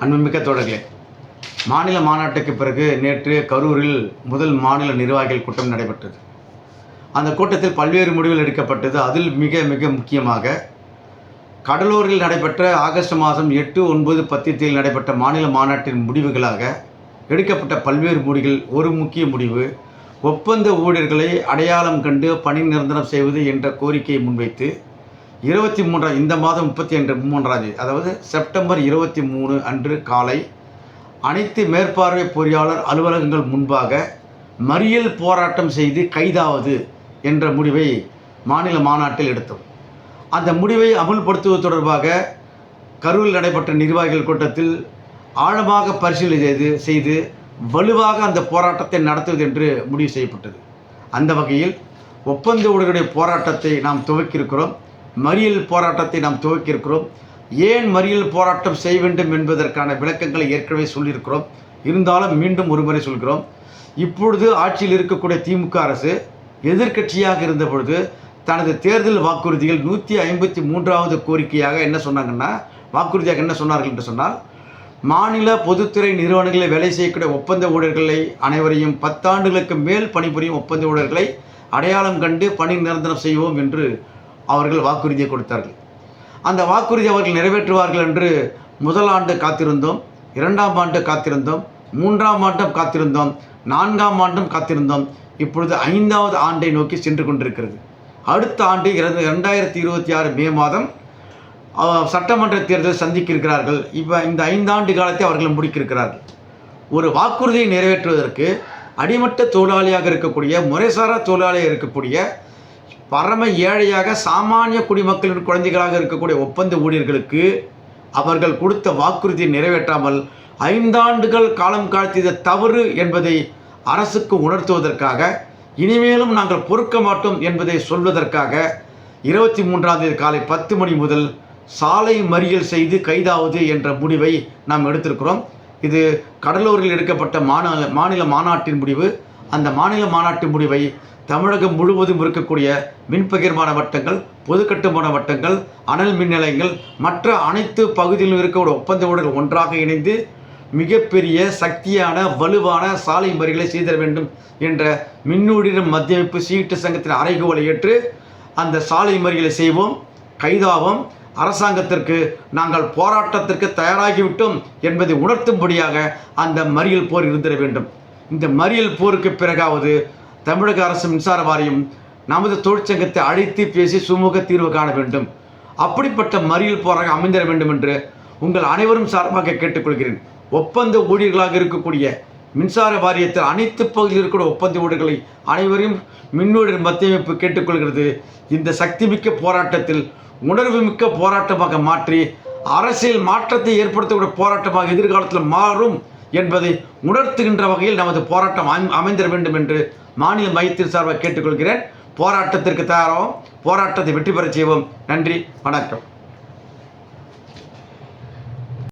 அன்புமிக்க தோழர்களே மாநில மாநாட்டுக்கு பிறகு நேற்று கரூரில் முதல் மாநில நிர்வாகிகள் கூட்டம் நடைபெற்றது. அந்த கூட்டத்தில் பல்வேறு முடிவுகள் எடுக்கப்பட்டது. அதில் மிக மிக முக்கியமாக கடலூரில் நடைபெற்ற ஆகஸ்ட் மாதம் எட்டு ஒன்பது பத்தியத்தில் நடைபெற்ற மாநில மாநாட்டின் முடிவுகளாக எடுக்கப்பட்ட பல்வேறு முடிவுகள். ஒரு முக்கிய முடிவு ஒப்பந்த ஊழியர்களை அடையாளம் கண்டு பணி நிரந்தரம் செய்வது என்ற கோரிக்கையை முன்வைத்து இருபத்தி மூன்றாம் இந்த மாதம் முப்பத்தி அன்று மூன்றாம் தேதி அதாவது செப்டம்பர் இருபத்தி மூணு அன்று காலை அனைத்து மேற்பார்வை பொறியாளர் அலுவலகங்கள் முன்பாக மறியல் போராட்டம் செய்து கைதாவது என்ற முடிவை மாநில மாநாட்டில் எடுத்தோம். அந்த முடிவை அமுல்படுத்துவது தொடர்பாக கரூரில் நடைபெற்ற நிர்வாகிகள் கூட்டத்தில் ஆழமாக பரிசீலனை செய்து செய்து வலுவாக அந்த போராட்டத்தை நடத்துவது என்று முடிவு செய்யப்பட்டது. அந்த வகையில் ஒப்பந்த ஊழியர்களுடைய போராட்டத்தை நாம் துவக்கியிருக்கிறோம். மறியல் போராட்டத்தை நாம் துவக்கியிருக்கிறோம். ஏன் மறியல் போராட்டம் செய்ய வேண்டும் என்பதற்கான விளக்கங்களை ஏற்கனவே சொல்லியிருக்கிறோம். இருந்தாலும் மீண்டும் ஒருமுறை சொல்கிறோம். இப்பொழுது ஆட்சியில் இருக்கக்கூடிய திமுக அரசு எதிர்க்கட்சியாக இருந்த பொழுது தனது தேர்தல் வாக்குறுதிகள் நூற்றி ஐம்பத்தி மூன்றாவது கோரிக்கையாக என்ன சொன்னாங்கன்னா வாக்குறுதியாக என்ன சொன்னார்கள் என்று சொன்னால் மாநில பொதுத்துறை நிறுவனங்களில் வேலை செய்யக்கூடிய ஒப்பந்த ஊழியர்களை அனைவரையும் பத்தாண்டுகளுக்கு மேல் பணிபுரியும் ஒப்பந்த ஊழியர்களை அடையாளம் கண்டு பணி நிரந்தரம் செய்வோம் என்று அவர்கள் வாக்குறுதியை கொடுத்தார்கள். அந்த வாக்குறுதி அவர்கள் நிறைவேற்றுவார்கள் என்று முதல் ஆண்டு காத்திருந்தோம் இரண்டாம் ஆண்டு காத்திருந்தோம் மூன்றாம் ஆண்டும் காத்திருந்தோம் நான்காம் ஆண்டும் காத்திருந்தோம். இப்பொழுது ஐந்தாவது ஆண்டை நோக்கி சென்று கொண்டிருக்கிறது. அடுத்த ஆண்டு இரண்டு ரெண்டாயிரத்தி இருபத்தி ஆறு மே மாதம் சட்டமன்ற தேர்தல் சந்திக்கிருக்கிறார்கள். இப்போ இந்த ஐந்தாண்டு காலத்தை அவர்கள் முடிக்கிருக்கிறார்கள். ஒரு வாக்குறுதியை நிறைவேற்றுவதற்கு அடிமட்ட தொழிலாளியாக இருக்கக்கூடிய முறைசாரா தொழிலாளியாக இருக்கக்கூடிய பரம ஏழையாக சாமானிய குடிமக்களின் குழந்தைகளாக இருக்கக்கூடிய ஒப்பந்த ஊழியர்களுக்கு அவர்கள் கொடுத்த வாக்குறுதியை நிறைவேற்றாமல் ஐந்தாண்டுகள் காலம் காழ்த்தியது தவறு என்பதை அரசுக்கு உணர்த்துவதற்காக இனிமேலும் நாங்கள் பொறுக்க மாட்டோம் என்பதை சொல்வதற்காக இருபத்தி மூன்றாம் தேதி காலை பத்து மணி முதல் சாலை மறியல் செய்து கைதாவது என்ற முடிவை நாம் எடுத்திருக்கிறோம். இது கடலூரில் எடுக்கப்பட்ட மாநில மாநில மாநாட்டின் முடிவு. அந்த மாநில மாநாட்டு முடிவை தமிழகம் முழுவதும் இருக்கக்கூடிய மின்பகிர்மான வட்டங்கள் பொதுக்கட்டுமான வட்டங்கள் அனல் மின் நிலையங்கள் மற்ற அனைத்து பகுதியிலும் இருக்கக்கூடிய ஒப்பந்த ஊழியர்கள் ஒன்றாக இணைந்து மிகப்பெரிய சக்தியான வலுவான சாலை மறிகளை செய்திட வேண்டும் என்ற மின்னூடிடும் மத்தியமைப்பு சீட்டு சங்கத்தின் அறைகோலை ஏற்று அந்த சாலை மறியலை செய்வோம். கைதாவோம். அரசாங்கத்திற்கு நாங்கள் போராட்டத்திற்கு தயாராகிவிட்டோம் என்பதை உணர்த்தும்படியாக அந்த மறியல் போர் இருந்திட வேண்டும். இந்த மறியல் போருக்கு பிறகாவது தமிழக அரசு மின்சார வாரியம் நமது தொழிற்சங்கத்தை அழைத்து பேசி சுமூக தீர்வு காண வேண்டும். அப்படிப்பட்ட மறியல் போராக அமைந்திட வேண்டும் என்று உங்கள் அனைவரும் சார்பாக கேட்டுக்கொள்கிறேன். ஒப்பந்த ஊழியர்களாக இருக்கக்கூடிய மின்சார வாரியத்தில் அனைத்து பகுதியில் இருக்கக்கூடிய ஒப்பந்த ஊழியர்களை அனைவரையும் மின்னூழியர் மத்திய அமைப்பு கேட்டுக்கொள்கிறது. இந்த சக்திமிக்க போராட்டத்தில் உணர்வு மிக்க போராட்டமாக மாற்றி அரசியல் மாற்றத்தை ஏற்படுத்தக்கூடிய போராட்டமாக எதிர்காலத்தில் மாறும் என்பதை உணர்த்துகின்ற வகையில் நமது போராட்டம் அமை- அமைந்திட வேண்டும் என்று மாநில மையத்தின் சார்பாக கேட்டுக்கொள்கிறேன். போராட்டத்திற்கு தயாராகும் போராட்டத்தை வெற்றி பெறச் செய்வோம். நன்றி. வணக்கம்.